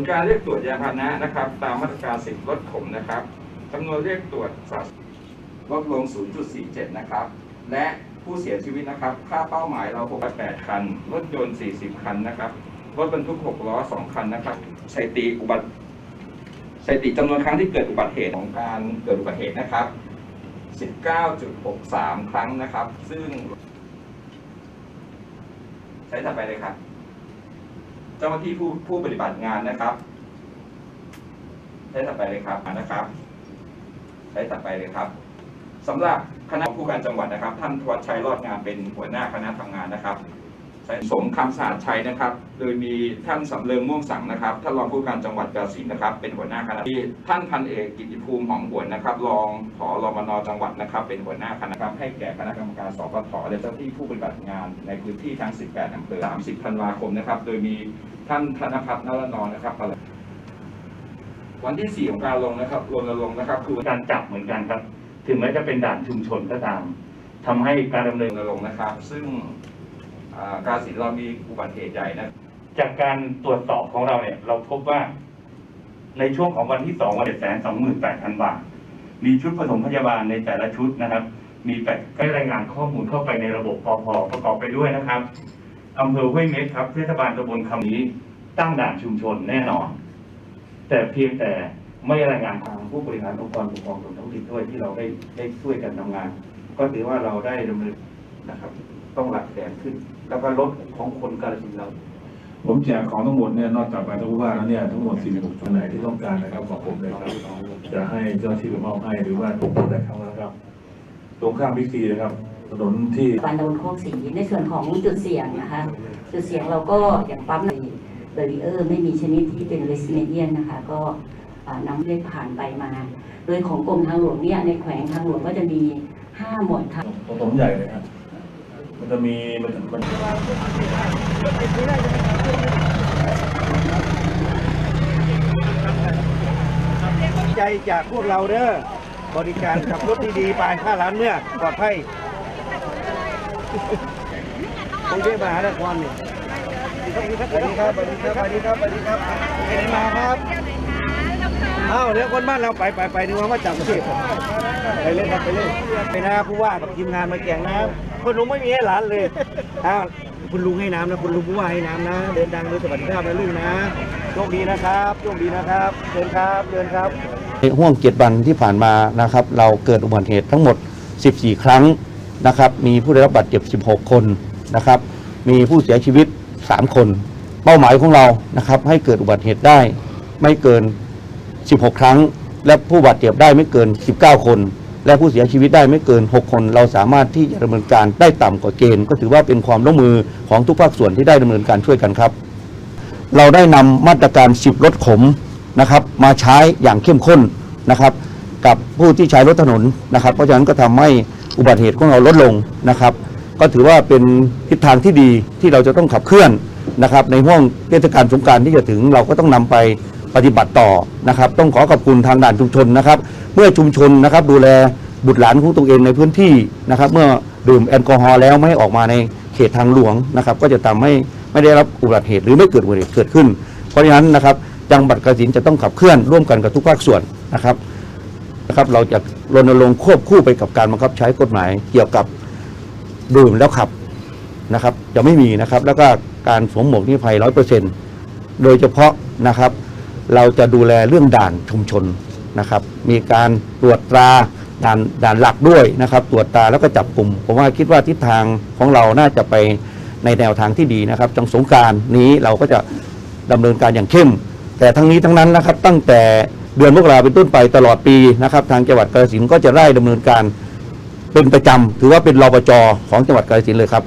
ลการเรียกตรวจยานพาหนะนะครับ ตามมาตรการสิบลดขมนะครับจำนวนเรียกตรวจสะลดลง 0.47 นะครับ และผู้เสียชีวิตนะครับ ค่าเป้าหมายเรา 68 คัน รถยนต์ 40 คันนะครับ รถบรรทุก 6 ล้อ 2 คันนะครับสถิติอุบัติสถิติจำนวนครั้งที่เกิดอุบัติเหตุของการเกิดอุบัติเหตุนะครับ 19.63 ครั้งนะครับ ซึ่งใช้ถัดไปเลยครับ เจ้าหน้าที่ผู้ผู้ปฏิบัติงานนะครับใช้ถัดไปเลยครับนะครับใช้ถัดไปเลยครับสำหรับคณะผู้การจังหวัดนะครับ ท่านทวัชชัยรอดงานเป็นหัวหน้าคณะทำงานนะครับ สมคำสะอาดชัยนะครับ โดยมีท่านสำเริงม่วงสังนะครับ ท่านรองผู้การจังหวัดกาฬสินธุ์นะครับ เป็นหัวหน้าคณะที่ท่านพันเอกกิติภูมิหอมหวนนะครับ รองผอรมนจังหวัดนะครับ เป็นหัวหน้าคณะครับให้แก่คณะกรรมการสปทและเจ้าที่ผู้ปฏิบัติงานในพื้นที่ทั้ง 18อำเภอ 30 ธันวาคมนะครับ โดยมีท่านธนพัฒน์นรนรนะครับวันที่ 4 ของการลงนะครับรณรงนะครับ คือการจับเหมือนกันครับ ถึงแม้จะเป็นด่านชุมชนก็ตามทำให้การดำเนินรณรงนะครับ ซึ่ง การสินเรามีอุบัติเหตุใหญ่นะ จากการตรวจสอบของเราเนี่ย เราพบว่า ในช่วงของวันที่สองวันเจ็ดแสนสองหมื่นแปดพันบาท มีชุดผสมพยาบาลในแต่ละชุดนะครับ มีแปดให้รายงานข้อมูลเข้าไปในระบบปพประกอบไปด้วยนะครับอำเภอห้วยเม็กครับเทศบาลตำบลคำนี้ตั้งด่านชุมชนแน่นอน แต่เพียงแต่ไม่รายงานทางผู้บริหารองค์กรปกครองส่วนท้องถิ่นด้วยที่เราได้ได้ช่วยกันทำงาน ก็ถือว่าเราได้ดำเนินนะครับ ต้องหลักแสนขึ้น แล้วก็ลดของคนกาลสินธุ์เรา ผมแจกของทั้งหมดเนี่ยนอกจากไปทุกบ้านแล้วเนี่ยทั้งหมด 46ชุดไหนที่ต้องการนะครับบอกผมเลยครับจะให้เจ้าหน้าที่ไปมอบให้หรือว่าผมพูดได้ครั้งแล้วนะครับ ตรงข้ามบิ๊กซีนะครับ ถนนที่การตำบลโคกศรีในส่วนของจุดเสี่ยงนะคะ จุดเสี่ยงเราก็อย่างปั๊มในเบรีเออร์ไม่มีชนิดที่เป็นเรสเมเดียนนะคะ ก็อ่านำเรียกผ่านไปมา โดยของกรมทางหลวงเนี่ยในแขวงทางหลวงก็จะมีห้าหมวดค่ะถนนใหญ่เลยครับ มันจะมีมันมันใจจากพวกเราเด้อบริการขับรถดีๆไปค่าร้านเมื่อปลอดภัยกรุงเทพมหานครนี่สวัสดีครับสวัสดีครับสวัสดีครับสวัสดีครับสวัสดีครับไปไหนมาครับอ้าวเดี๋ยวคนบ้านเราไปไปไปนึกว่ามาจากประเทศไปเล่นครับไปเล่นไปนะผู้ว่ากับทีมงานมาแข่งน้ำค นลุงไม่มีให้หลานเลยอ้าวคุณลุงให้น้ำนะคุณลุงผู้ว่าให้น้ำนะ เดินทางโดยสวัสดิภาพนะลูกนะโชคดีนะครับโชคดีนะครับเดินครับเดินครับในห่วงเจ็ดวันที่ผ่านมานะครับ เราเกิดอุบัติเหตุทั้งหมด 14 ครั้งนะครับ มีผู้ได้รับบาดเจ็บ 16 คนนะครับ มีผู้เสียชีวิต 3 คน เป้าหมายของเรานะครับ ให้เกิดอุบัติเหตุได้ไม่เกิน 16 ครั้ง และผู้บาดเจ็บได้ไม่เกิน 19 คน และผู้เสียชีวิตได้ไม่เกิน 6 คน เราสามารถที่จะดำเนินการได้ต่ำกว่าเกณฑ์ ก็ถือว่าเป็นความร่วมมือของทุกภาคส่วนที่ได้ดำเนินการช่วยกันครับ เราได้นำมาตรการ10ลดขมนะครับ มาใช้อย่างเข้มข้นนะครับ กับผู้ที่ใช้รถถนนนะครับ เพราะฉะนั้นก็ทำให้อุบัติเหตุของเราลดลงนะครับ ก็ถือว่าเป็นทิศทางที่ดีที่เราจะต้องขับเคลื่อนนะครับ ในห่วงเทศกาลสงการที่จะถึงเราก็ต้องนำไป ปฏิบัติต่อนะครับ ต้องขอขอบคุณทางด่านชุมชนนะครับ เมื่อชุมชนนะครับดูแลบุตรหลานของตัวเองในพื้นที่นะครับ เมื่อดื่มแอลกอฮอล์แล้วไม่ให้ออกมาในเขตทางหลวงนะครับ ก็จะทำให้ไม่ได้รับอุบัติเหตุหรือไม่เกิดอุบัติเหตุเกิดขึ้น เพราะฉะนั้นนะครับจังหวัดกาฬสินจะต้องขับเคลื่อนร่วมกันกับทุกภาคส่วนนะครับนะครับเราจะรณรงค์ควบคู่ไปกับการบังคับใช้กฎหมายเกี่ยวกับดื่มแล้วขับนะครับ จะไม่มีนะครับ แล้วก็การสวมหมวกนิรภัยร้อยเปอร์เซ็นต์โดยเฉพาะนะครับ เราจะดูแลเรื่องด่านชุมชนนะครับ มีการตรวจตราด่านด่านหลักด้วยนะครับ ตรวจตราแล้วก็จับกลุ่ม ผมว่าคิดว่าทิศทางของเราน่าจะไปในแนวทางที่ดีนะครับจังสงการนี้เราก็จะดำเนินการอย่างเข้ม แต่ทั้งนี้ทั้งนั้นนะครับ ตั้งแต่เดือนมกราเป็นต้นไปตลอดปีนะครับ ทางจังหวัดกาฬสินธุ์ก็จะไล่ดำเนินการเป็นประจำถือว่าเป็นรปจของจังหวัดกาฬสินธุ์เลยครับ